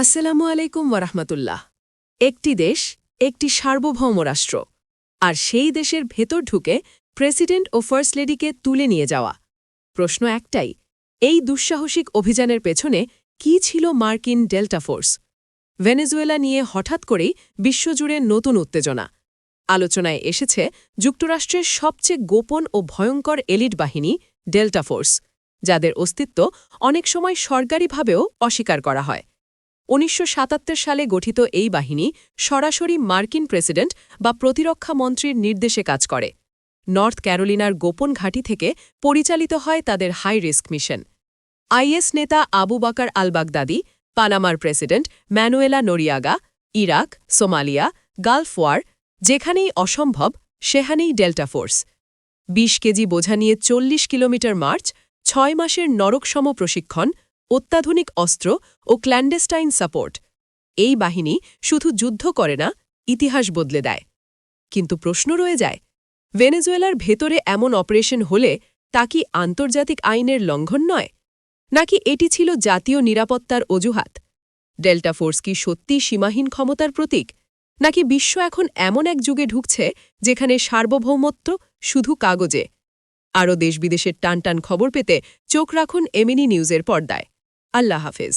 আসসালামু আলাইকুম ওরহমতুল্লাহ একটি দেশ, একটি সার্বভৌম রাষ্ট্র, আর সেই দেশের ভেতর ঢুকে প্রেসিডেন্ট ও ফার্স্ট লেডিকে তুলে নিয়ে যাওয়া। প্রশ্ন একটাই, এই দুঃসাহসিক অভিযানের পেছনে কি ছিল মার্কিন ডেল্টা ফোর্স? ভেনেজুয়েলা নিয়ে হঠাৎ করেই বিশ্বজুড়ে নতুন উত্তেজনা। আলোচনায় এসেছে যুক্তরাষ্ট্রের সবচেয়ে গোপন ও ভয়ঙ্কর এলিট বাহিনী, ডেল্টা ফোর্স, যাদের অস্তিত্ব অনেক সময় সরকারিভাবেও অস্বীকার করা হয়। উনিশশো সাতাত্তর সালে গঠিত এই বাহিনী সরাসরি মার্কিন প্রেসিডেন্ট বা প্রতিরক্ষা মন্ত্রীর নির্দেশে কাজ করে। নর্থ ক্যারোলিনার গোপন ঘাঁটি থেকে পরিচালিত হয় তাদের হাই রিস্ক মিশন। আইএস নেতা Abu Bakr al Baghdadi পানামার president Manuel Noriega, Iraq, Somalia, Gulf War, যেখানেই অসম্ভব, সেখানেই ডেল্টা ফোর্স। ২০ কেজি বোঝা নিয়ে চল্লিশ কিলোমিটার মার্চ, ছয় মাসের নরকসম প্রশিক্ষণ অত্যাধুনিক অস্ত্র ও ক্ল্যান্ডেস্টাইন সাপোর্ট। এই বাহিনী শুধু যুদ্ধ করে না, ইতিহাস বদলে দেয়। কিন্তু প্রশ্ন রয়ে যায়, ভেনেজুয়েলার ভেতরে এমন অপারেশন হলে তা কি আন্তর্জাতিক আইনের লঙ্ঘন নয়? নাকি এটি ছিল জাতীয় নিরাপত্তার অজুহাত? ডেল্টা ফোর্স কি সত্যি সীমাহীন ক্ষমতার প্রতীক? নাকি বিশ্ব এখন এমন এক যুগে ঢুকছে যেখানে সার্বভৌমত্ব শুধু কাগজে? আরও দেশ দেশবিদেশের টানটান খবর পেতে চোখ রাখুন এমিনি নিউজের পর্দায়। আল্লাহ হাফেজ।